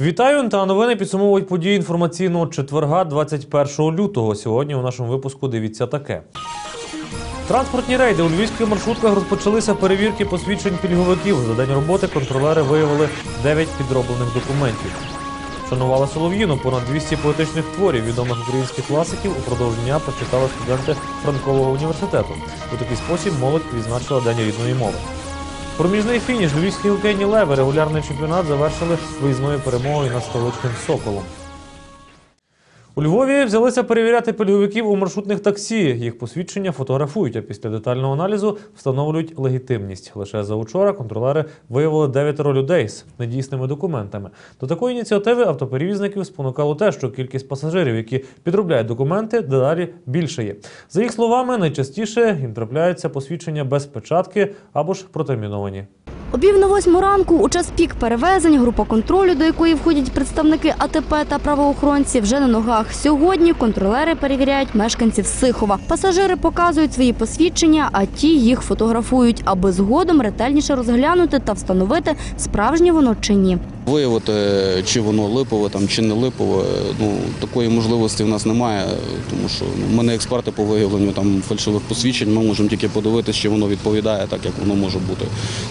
Вітаю та новини підсумовують події інформаційного четверга 21 лютого. Сьогодні у нашому випуску дивіться таке. Транспортні рейди у львівських маршрутках розпочалися перевірки посвідчень пільговиків. За день роботи контролери виявили 9 підроблених документів. Шанували Солов'їну понад 200 поетичних творів відомих українських класиків упродовж дня прочитали студенти Франкового університету. У такий спосіб молодь відзначила День рідної мови. Проміжний фініш львівські хокейні леви регулярний чемпіонат завершили виїзною перемогою над столичним соколом. У Львові взялися перевіряти пільговиків у маршрутних таксі. Їх посвідчення фотографують, а після детального аналізу встановлюють легітимність. Лише за учора контролери виявили дев'ятеро людей з недійсними документами. До такої ініціативи автоперевізників спонукало те, що кількість пасажирів, які підробляють документи, дедалі більше є. За їх словами, найчастіше їм трапляються посвідчення без печатки або ж протерміновані. О пів на восьму ранку у час пік перевезень група контролю, до якої входять представники АТП та правоохоронці, вже на ногах. Сьогодні контролери перевіряють мешканців Сихова. Пасажири показують свої посвідчення, а ті їх фотографують, аби згодом ретельніше розглянути та встановити, справжнє воно чи ні. Виявити, чи воно липове там, чи не липове, ну, такої можливості в нас немає, тому що ну, ми не експерти по виявленню там, фальшивих посвідчень, ми можемо тільки подивитися, чи воно відповідає так, як воно може бути.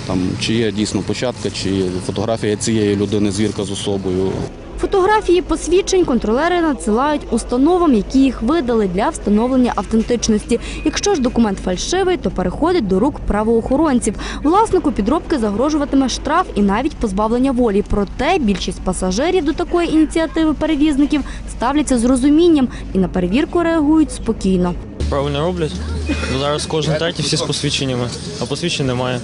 Там, чи є дійсно початка, чи є фотографія цієї людини, звірка з особою. Фотографії посвідчень контролери надсилають установам, які їх видали для встановлення автентичності. Якщо ж документ фальшивий, то переходить до рук правоохоронців. Власнику підробки загрожуватиме штраф і навіть позбавлення волі. Проте більшість пасажирів до такої ініціативи перевізників ставляться з розумінням і на перевірку реагують спокійно. Правильно роблять. Зараз кожен третій всі з посвідченнями, а посвідчень немає.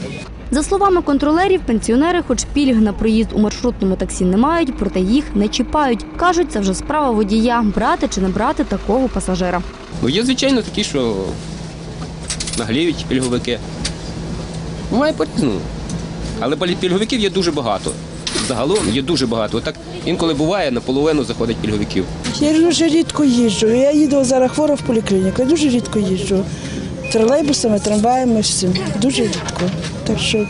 За словами контролерів, пенсіонери, хоч пільг на проїзд у маршрутному таксі не мають, проте їх не чіпають. кажуть, це вже справа водія брати чи не брати такого пасажира. Ну, є, звичайно, такі, що нагліють пільговики. Буває по-різному. Але пільговиків є дуже багато. Загалом є дуже багато. Отак інколи буває, наполовину заходить пільговиків. Я дуже рідко їжджу. Я їду зараз хвора в поліклініку. Я дуже рідко їжджу. Тролейбусами, трамваями, всім. Дуже рідко. Так що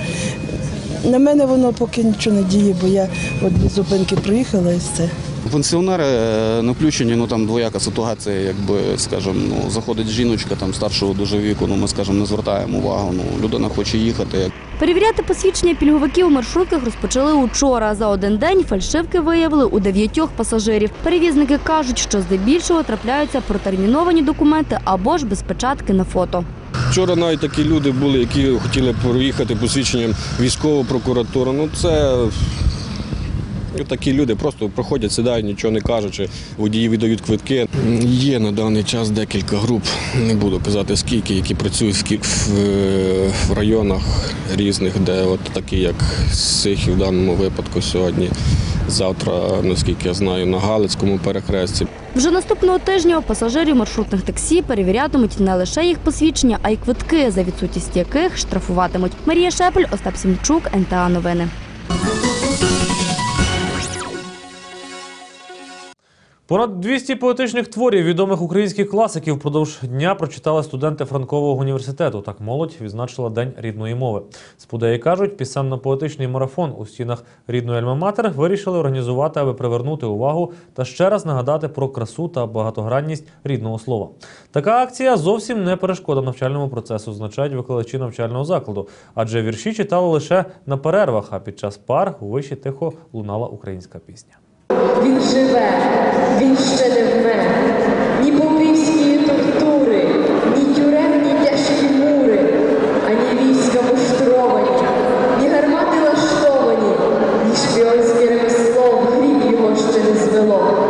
на мене воно поки нічого не діє, бо я от зупинки приїхала і все. Пенсіонери е, не включені, ну там двояка ситуація, якби, скажімо, ну, заходить жіночка там старшого дуже віку, ну ми, скажімо, не звертаємо увагу. Ну, людина хоче їхати. Перевіряти посвідчення пільговиків у маршрутках розпочали учора. За один день фальшивки виявили у дев'ятьох пасажирів. Перевізники кажуть, що здебільшого трапляються протерміновані документи або ж без печатки на фото. Вчора навіть такі люди були, які хотіли проїхати посвідченням військову прокуратуру. Ну це такі люди просто проходять, сідають, нічого не кажучи, водії віддають квитки. Є на даний час декілька груп, не буду казати скільки, які працюють в, районах різних, де от такі, як Сихів в даному випадку сьогодні. Завтра, наскільки я знаю, на Галицькому перехресті. Вже наступного тижня пасажирів маршрутних таксі перевірятимуть не лише їх посвідчення, а й квитки, за відсутність яких штрафуватимуть. Марія Шепель, Остап Сімчук, НТА Новини. Понад 200 поетичних творів відомих українських класиків впродовж дня прочитали студенти Франкового університету. Так молодь відзначила День рідної мови. Спудеї кажуть, пісенно-поетичний марафон у стінах рідної Альма-Матер вирішили організувати, аби привернути увагу та ще раз нагадати про красу та багатогранність рідного слова. Така акція зовсім не перешкода навчальному процесу, означають викладачі навчального закладу, адже вірші читали лише на перервах, а під час пар у виші тихо лунала українська пісня. Він живе, він ще не вмер. Ні попівські тортури, ні тюремні тяжкі мури, ані війська муштровані, ні гармати лаштовані, ні шпіонське ремесло в гріб його ще не звело.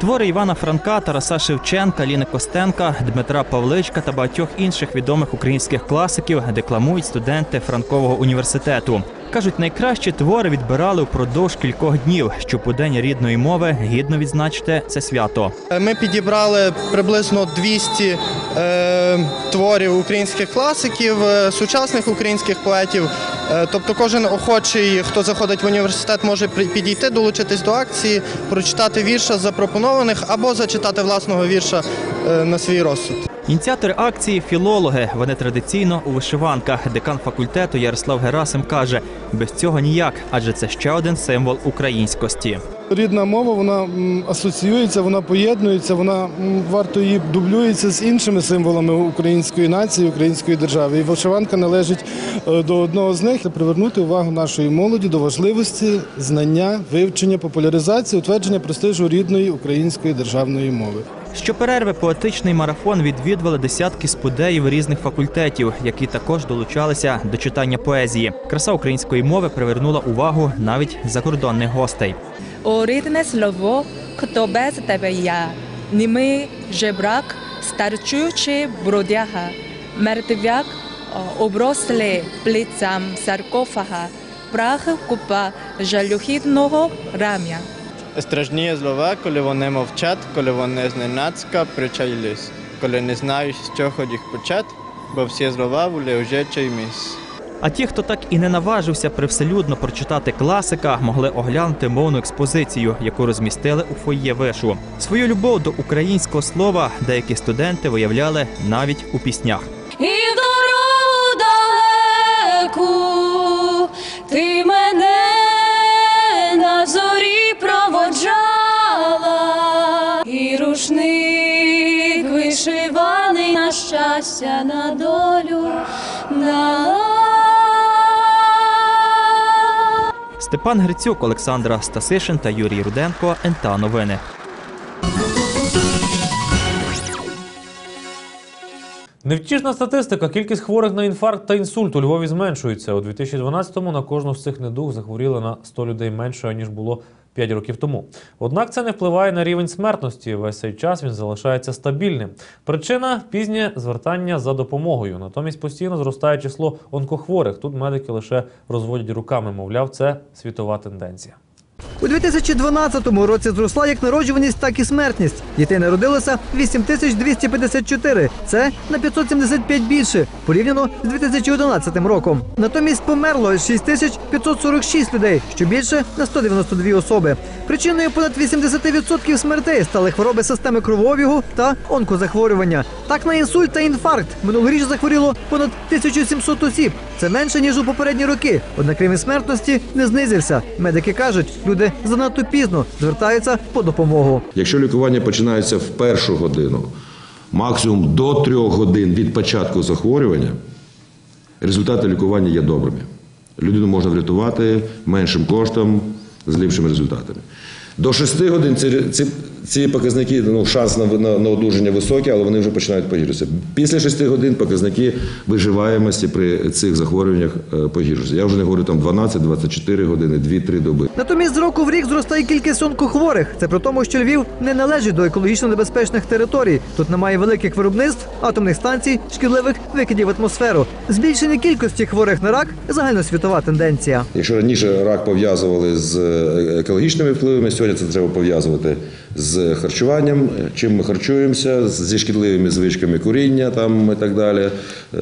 Твори Івана Франка, Тараса Шевченка, Ліни Костенка, Дмитра Павличка та багатьох інших відомих українських класиків декламують студенти Франкового університету. Кажуть, найкращі твори відбирали впродовж кількох днів, щоб у день рідної мови гідно відзначити це свято. Ми підібрали приблизно 200 е, творів українських класиків, е, сучасних українських поетів. Е, тобто кожен охочий, хто заходить в університет, може підійти, долучитись до акції, прочитати вірша з запропонованих або зачитати власного вірша е, на свій розсуд. Ініціатори акції філологи. Вони традиційно у вишиванках. Декан факультету Ярослав Герасим каже: без цього ніяк, адже це ще один символ українськості. Рідна мова вона асоціюється, вона поєднується, вона варто її дублюється з іншими символами української нації, української держави. І вишиванка належить е, до одного з них привернути увагу нашої молоді до важливості знання, вивчення, популяризації, утвердження престижу рідної української державної мови. Щоперерви поетичний марафон відвідували десятки спудеїв різних факультетів, які також долучалися до читання поезії. Краса української мови привернула увагу навіть закордонних гостей. О рідне слово, хто без тебе я, німий жебрак, старчуючи бродяга, мертвяк, о, оброслий плицям саркофага, прах купа жалюгідного рам'я. Страшні слова, коли вони мовчать, коли вони зненацька причаїлись, коли не знають, з чого їх почати, бо всі слова були вже чимось. А ті, хто так і не наважився привселюдно прочитати класика, могли оглянути мовну експозицію, яку розмістили у фоє вишу. Свою любов до українського слова деякі студенти виявляли навіть у піснях. Щастя, на долю дала. Степан Грицюк, Олександра Стасишин та Юрій Руденко. НТА Новини. Невтішна статистика. Кількість хворих на інфаркт та інсульт у Львові зменшується. У 2012-му на кожну з цих недуг захворіли на 100 людей менше, ніж було 5 років тому. Однак це не впливає на рівень смертності. Весь цей час він залишається стабільним. Причина пізнє звертання за допомогою. Натомість постійно зростає число онкохворих. Тут медики лише розводять руками. Мовляв, це світова тенденція. У 2012 році зросла як народжуваність, так і смертність. Дітей народилося 8254. Це на 575 більше, порівняно з 2011 роком. Натомість померло 6546 людей, що більше на 192 особи. Причиною понад 80% смертей стали хвороби системи кровообігу та онкозахворювання. Так на інсульт та інфаркт минулоріч захворіло понад 1700 осіб. Це менше ніж у попередні роки. Однак рівень смертності не знизився. Медики кажуть, люди занадто пізно звертаються по допомогу. Якщо лікування починається в першу годину, максимум до трьох годин від початку захворювання, результати лікування є добрими. Людину можна врятувати меншим коштом, з ліпшими результатами. До 6 годин ці, ці, показники, ну, шанс на, на, на одужання високий, але вони вже починають погіршитися. Після 6 годин показники виживаємості при цих захворюваннях е, погіршуються. Я вже не говорю там 12-24 години, 2-3 доби. Натомість з року в рік зростає кількість онкохворих. Це при тому, що Львів не належить до екологічно небезпечних територій. Тут немає великих виробництв, атомних станцій, шкідливих викидів в атмосферу. Збільшення кількості хворих на рак загальносвітова тенденція. Якщо раніше рак пов'язували з е, екологічними впливами, сьогодні це треба пов'язувати з харчуванням, чим ми харчуємося, зі шкідливими звичками куріння там і так далі, е,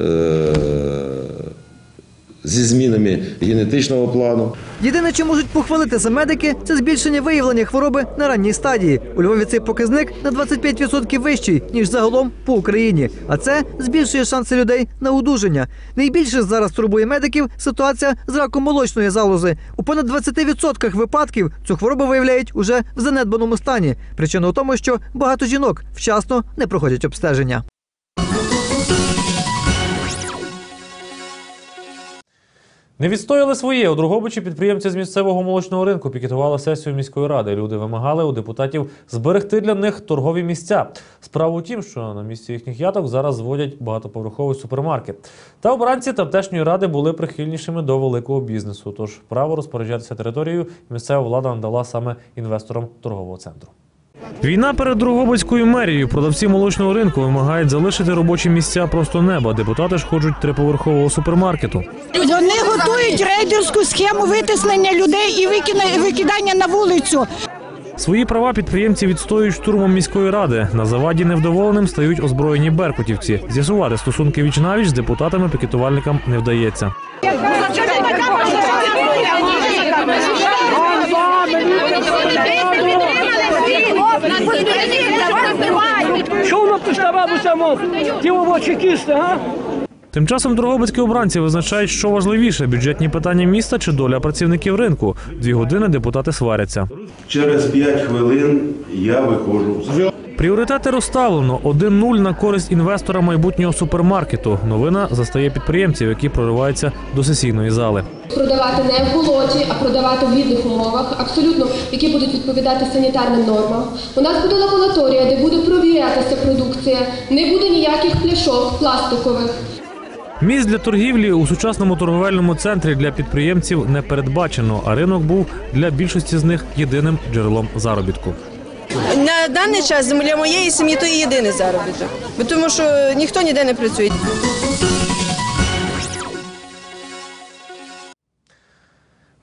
зі змінами генетичного плану. Єдине, що можуть похвалитися медики, це збільшення виявлення хвороби на ранній стадії. У Львові цей показник на 25% вищий ніж загалом по Україні. А це збільшує шанси людей на одужання. Найбільше зараз турбує медиків ситуація з раком молочної залози. У понад 20% випадків цю хворобу виявляють уже в занедбаному стані. Причина у тому, що багато жінок вчасно не проходять обстеження. Не відстояли своє. У Другобичі підприємці з місцевого молочного ринку пікетували сесію міської ради. Люди вимагали у депутатів зберегти для них торгові місця. Справа у тім, що на місці їхніх яток зараз зводять багатоповерховий супермаркет. Та обранці тамтешньої ради були прихильнішими до великого бізнесу. Тож право розпоряджатися територією місцева влада надала саме інвесторам торгового центру. Війна перед Другобицькою мерією. Продавці молочного ринку вимагають залишити робочі місця просто неба. Депутати ж хочуть триповерхового супермаркету. Вони готують рейдерську схему витиснення людей і викидання на вулицю. Свої права підприємці відстоюють штурмом міської ради. На заваді невдоволеним стають озброєні беркутівці. З'ясувати стосунки віч навіч з депутатами пікетувальникам не вдається. Що воно ті чекісти, га? Тим часом дрогобицькі обранці визначають, що важливіше бюджетні питання міста чи доля працівників ринку. Дві години депутати сваряться. Через п'ять хвилин я виходжу. Пріоритети розставлено 1-0 на користь інвестора майбутнього супермаркету. Новина застає підприємців, які прориваються до сесійної зали. Продавати не в болоті, а продавати в гідних умовах, абсолютно, які будуть відповідати санітарним нормам. У нас буде лабораторія, де буде провірятися продукція, не буде ніяких пляшок пластикових. Місць для торгівлі у сучасному торговельному центрі для підприємців не передбачено, а ринок був для більшості з них єдиним джерелом заробітку. На даний час для моєї сім'ї то є єдиний заробіток, тому що ніхто ніде не працює.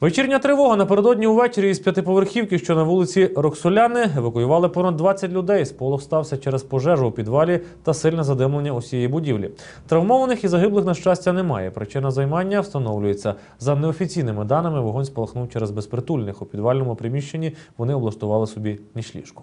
Вечірня тривога напередодні увечері із п'ятиповерхівки, що на вулиці Роксоляни, евакуювали понад 20 людей. Сполох стався через пожежу у підвалі та сильне задимлення усієї будівлі. Травмованих і загиблих, на щастя, немає. Причина займання встановлюється. За неофіційними даними, вогонь спалахнув через безпритульних. У підвальному приміщенні вони облаштували собі нічліжку.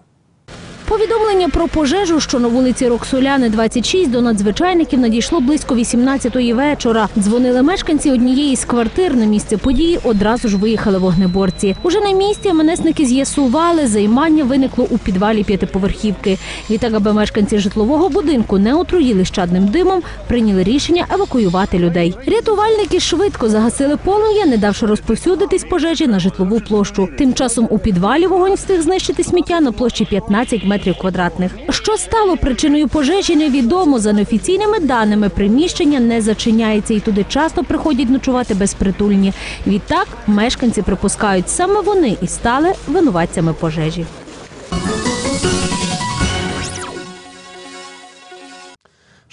Повідомлення про пожежу, що на вулиці Роксоляни, 26, до надзвичайників надійшло близько 18-ї вечора. Дзвонили мешканці однієї з квартир на місце події. Одразу ж виїхали вогнеборці. Уже на місці МНСники з'ясували, займання виникло у підвалі п'ятиповерхівки. Відтак, аби мешканці житлового будинку не отруїли щадним димом, прийняли рішення евакуювати людей. Рятувальники швидко загасили полум'я, не давши розповсюдитись пожежі на житлову площу. Тим часом у підвалі вогонь встиг знищити сміття на площі 15 метрів квадратних. Що стало причиною пожежі, невідомо. За неофіційними даними, приміщення не зачиняється і туди часто приходять ночувати безпритульні. Відтак мешканці припускають, саме вони і стали винуватцями пожежі.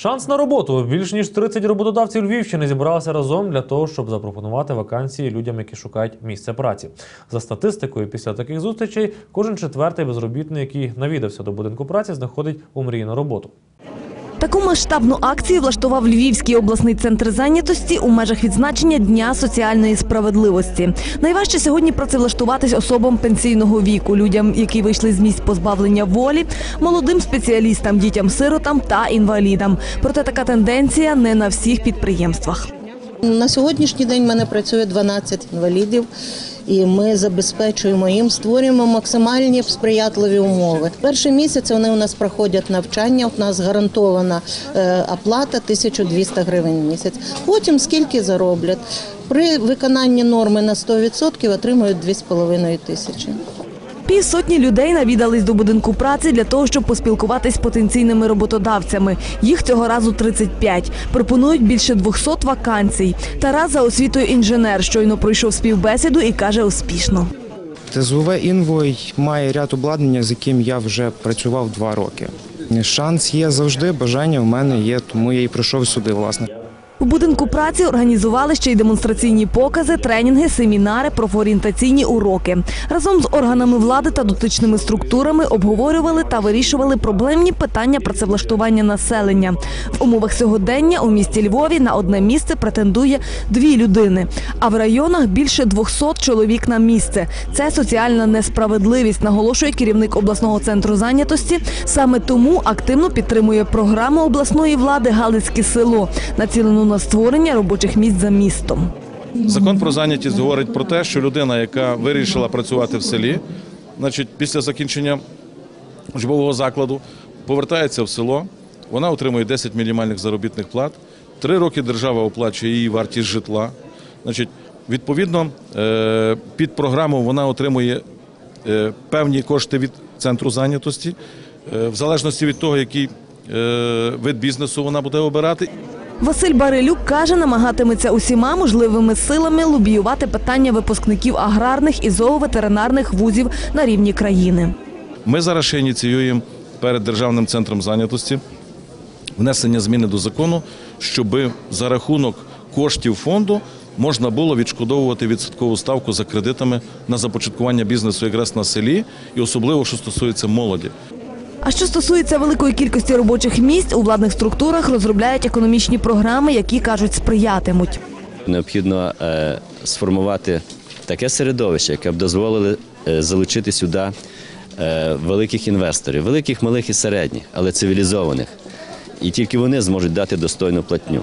Шанс на роботу. Більш ніж 30 роботодавців Львівщини зібралися разом для того, щоб запропонувати вакансії людям, які шукають місце праці. За статистикою, після таких зустрічей кожен четвертий безробітний, який навідався до будинку праці, знаходить умрійну роботу. Таку масштабну акцію влаштував Львівський обласний центр зайнятості у межах відзначення Дня соціальної справедливості. Найважче сьогодні працевлаштуватись особам пенсійного віку, людям, які вийшли з місць позбавлення волі, молодим спеціалістам, дітям-сиротам та інвалідам. Проте така тенденція не на всіх підприємствах. На сьогоднішній день в мене працює 12 інвалідів, і ми забезпечуємо їм, створюємо максимальні сприятливі умови. Перший місяць вони у нас проходять навчання. У нас гарантована е, оплата 1200 гривень в місяць. Потім скільки зароблять. При виконанні норми на 100% отримують 2,5 тисячі. Півсотні людей навідались до будинку праці для того, щоб поспілкуватись з потенційними роботодавцями. Їх цього разу 35. Пропонують більше 200 вакансій. Тарас за освітою інженер щойно пройшов співбесіду і каже успішно. ТЗУВ Інвой має ряд обладнання, з яким я вже працював два роки. Шанс є завжди, бажання в мене є, тому я і прийшов сюди, власне. У будинку праці організували ще й демонстраційні покази, тренінги, семінари, профорієнтаційні уроки. Разом з органами влади та дотичними структурами обговорювали та вирішували проблемні питання працевлаштування населення. В умовах сьогодення у місті Львові на одне місце претендує дві людини, а в районах більше 200 чоловік на місце. Це соціальна несправедливість, наголошує керівник обласного центру зайнятості. Саме тому активно підтримує програму обласної влади Галицьке село, націлену на створення робочих місць за містом. Закон про зайнятість говорить про те, що людина, яка вирішила працювати в селі, значить, після закінчення учбового закладу повертається в село, вона отримує 10 мінімальних заробітних плат, три роки держава оплачує її вартість житла. Значить, відповідно, е, під програму вона отримує е, певні кошти від центру зайнятості, е, в залежності від того, який вид бізнесу вона буде обирати. Василь Барилюк каже, намагатиметься усіма можливими силами лобіювати питання випускників аграрних і зооветеринарних вузів на рівні країни. Ми зараз ще ініціюємо перед державним центром зайнятості внесення зміни до закону, щоб за рахунок коштів фонду можна було відшкодовувати відсоткову ставку за кредитами на започаткування бізнесу якраз на селі, і особливо що стосується молоді. А що стосується великої кількості робочих місць, у владних структурах розробляють економічні програми, які кажуть сприятимуть. Необхідно е, сформувати таке середовище, яке б дозволило е, залучити сюди е, великих інвесторів, великих, малих і середніх, але цивілізованих. І тільки вони зможуть дати достойну платню.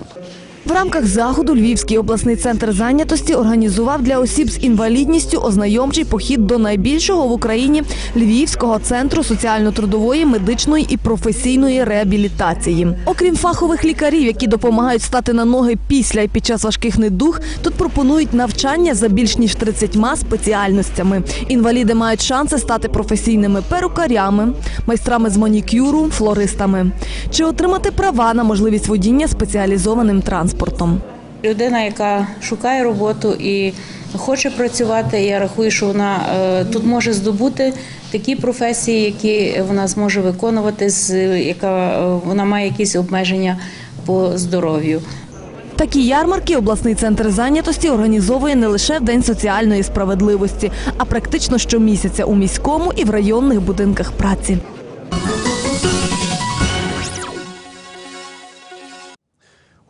В рамках заходу Львівський обласний центр зайнятості організував для осіб з інвалідністю ознайомчий похід до найбільшого в Україні Львівського центру соціально-трудової, медичної і професійної реабілітації. Окрім фахових лікарів, які допомагають стати на ноги після і під час важких недуг, тут пропонують навчання за більш ніж 30 спеціальностями. Інваліди мають шанси стати професійними перукарями, майстрами з манікюру, флористами чи отримати права на можливість водіння спеціалізованим транспортом. Людина, яка шукає роботу і хоче працювати, я рахую, що вона е, тут може здобути такі професії, які вона зможе виконувати, яка е, вона має якісь обмеження по здоров'ю. Такі ярмарки обласний центр зайнятості організовує не лише в День соціальної справедливості, а практично щомісяця у міському і в районних будинках праці.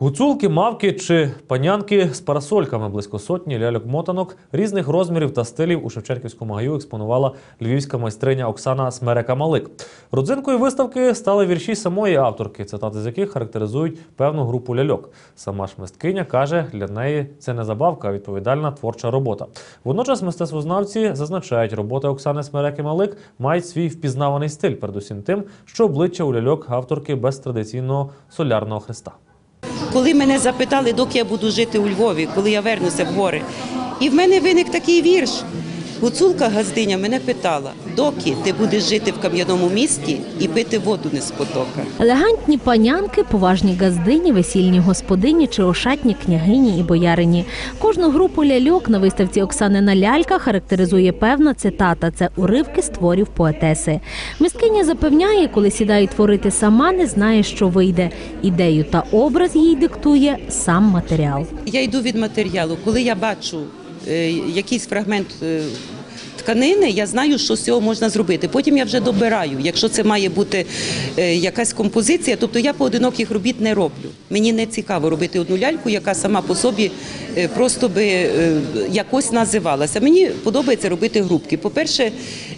Гуцулки, мавки чи панянки з парасольками близько сотні ляльок-мотанок різних розмірів та стилів у Шевченківському гаю експонувала львівська майстриня Оксана Смерека Малик. Родзинкою виставки стали вірші самої авторки, цитати з яких характеризують певну групу ляльок. Сама ж мисткиня каже, для неї це не забавка, а відповідальна творча робота. Водночас мистецтвознавці зазначають, роботи Оксани Смереки Малик мають свій впізнаваний стиль, передусім тим, що обличчя у ляльок авторки без традиційного солярного хреста. Коли мене запитали, доки я буду жити у Львові, коли я вернуся в гори. І в мене виник такий вірш. Гуцулка газдиня мене питала, доки ти будеш жити в кам'яному місті і пити воду не з потока. Елегантні панянки, поважні газдині, весільні господині чи ошатні княгині і боярині. Кожну групу ляльок на виставці Оксани на лялька характеризує певна цитата. Це уривки з творів поетеси. Мисткиня запевняє, коли сідає творити сама, не знає, що вийде. Ідею та образ їй диктує сам матеріал. Я йду від матеріалу. Коли я бачу е, якийсь фрагмент е, тканини, я знаю, що з цього можна зробити. Потім я вже добираю. Якщо це має бути е, якась композиція, тобто я поодиноких робіт не роблю. Мені не цікаво робити одну ляльку, яка сама по собі е, просто би е, якось називалася. Мені подобається робити групки. По-перше,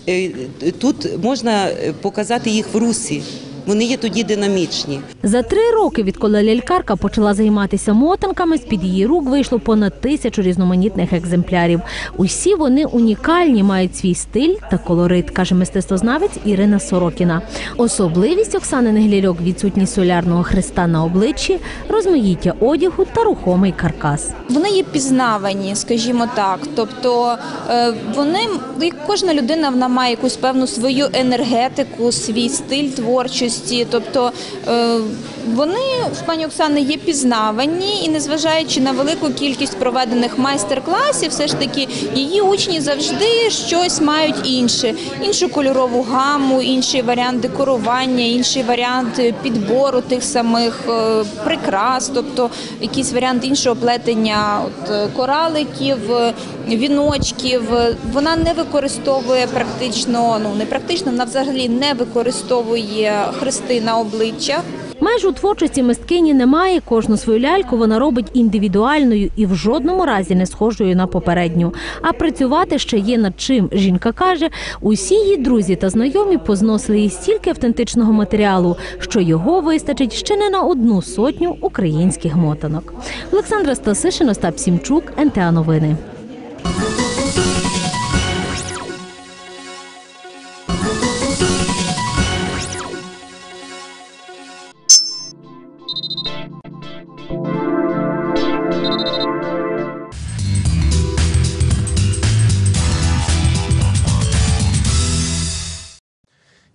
е, тут можна показати їх в русі. Вони є тоді динамічні. За три роки, відколи лялькарка почала займатися мотанками, з під її рук вийшло понад тисячу різноманітних екземплярів. Усі вони унікальні, мають свій стиль та колорит, каже мистецтвознавець Ірина Сорокіна. Особливість Оксаниних ляльок – відсутність солярного хреста на обличчі, розмаїття одягу та рухомий каркас. Вони є пізнавані, скажімо так. Тобто е, вони, кожна людина, вона має якусь певну свою енергетику, свій стиль творчості. Тобто е, вони в пані Оксани є пізнавані, і незважаючи на велику кількість проведених майстер-класів, все ж таки її учні завжди щось мають інше, іншу кольорову гаму, інший варіант декорування, інший варіант підбору тих самих е, прикрас, тобто якийсь варіант іншого плетення от, е, кораликів, е, віночків. Вона не використовує практично, ну не практично, вона взагалі не використовує хрести на обличчях. Майже у творчості мисткині немає. Кожну свою ляльку вона робить індивідуальною і в жодному разі не схожою на попередню. А працювати ще є над чим. Жінка каже, усі її друзі та знайомі позносили їй стільки автентичного матеріалу, що його вистачить ще не на одну сотню українських мотанок. Олександра Стасишин, Остап Сімчук, НТА Новини.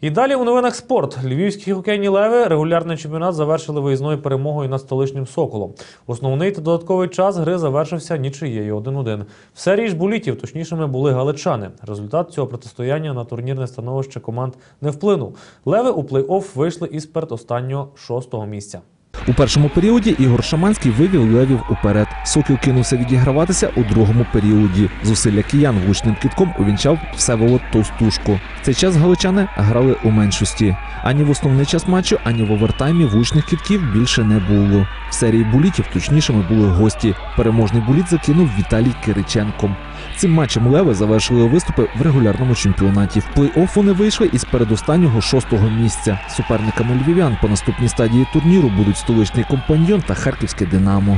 І далі у новинах спорт. Львівські хокейні леви регулярний чемпіонат завершили виїзною перемогою над столичним соколом. Основний та додатковий час гри завершився нічиєю 1-1. В серії ж булітів точнішими були галичани. Результат цього протистояння на турнірне становище команд не вплинув. Леви у плей-офф вийшли із передостаннього шостого місця. У першому періоді Ігор Шаманський вивів левів уперед. Сокіл кинувся відіграватися у другому періоді. Зусилля киян влучним кітком увінчав Всеволод Товстушко. В цей час галичани грали у меншості. Ані в основний час матчу, ані в овертаймі влучних кітків більше не було. В серії булітів точнішими були гості. Переможний буліт закинув Віталій Кириченко. Цим матчем Леви завершили виступи в регулярному чемпіонаті. В плей-офф вони вийшли із передостаннього шостого місця. Суперниками львів'ян по наступній стадії турніру будуть столичний компаньйон та харківське Динамо.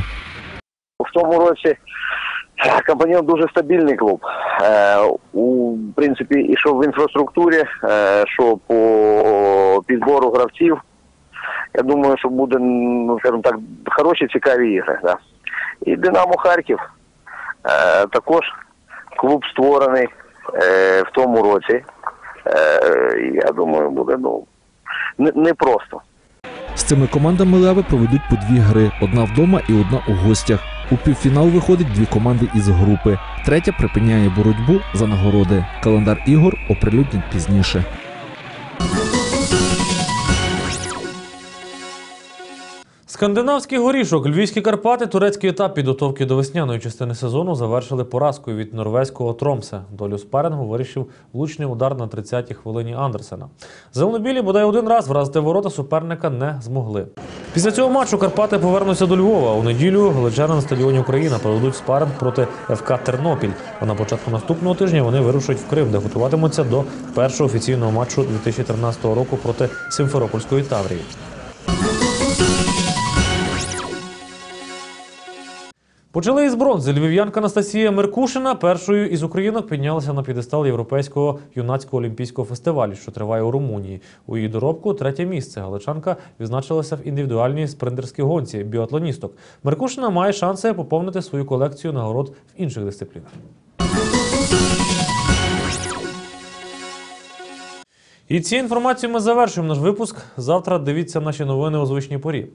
В тому році е, компаньон дуже стабільний клуб. Е, у принципі, і що в інфраструктурі, е, що по підбору гравців. Я думаю, що буде, ну скажімо так, хороші цікаві ігри. Да. І Динамо Харків е, також клуб створений е, в тому році. Е, я думаю, буде ну не, непросто. З цими командами Леви проведуть по дві гри: одна вдома і одна у гостях. У півфінал виходить дві команди із групи. Третя припиняє боротьбу за нагороди. Календар ігор оприлюднять пізніше. Скандинавський горішок, львівські Карпати, турецький етап підготовки до весняної частини сезону завершили поразкою від норвезького Тромсе. Долю спарингу вирішив влучний удар на 30-й хвилині Андерсена. Зеленобілі бодай один раз вразити ворота суперника не змогли. Після цього матчу Карпати повернуться до Львова. У неділю галичани на стадіоні Україна проведуть спаринг проти ФК Тернопіль. А на початку наступного тижня вони вирушать в Крим, де готуватимуться до першого офіційного матчу 2013 року проти Симферопольської Таврії. Почали із бронзи. Львів'янка Анастасія Меркушина першою із українок піднялася на п'єдестал європейського юнацького олімпійського фестивалю, що триває у Румунії. У її доробку третє місце. Галичанка відзначилася в індивідуальній спринтерській гонці біатлоністок. Меркушина має шанси поповнити свою колекцію нагород в інших дисциплінах. І цією інформацією ми завершуємо наш випуск. Завтра дивіться наші новини у звичній порі.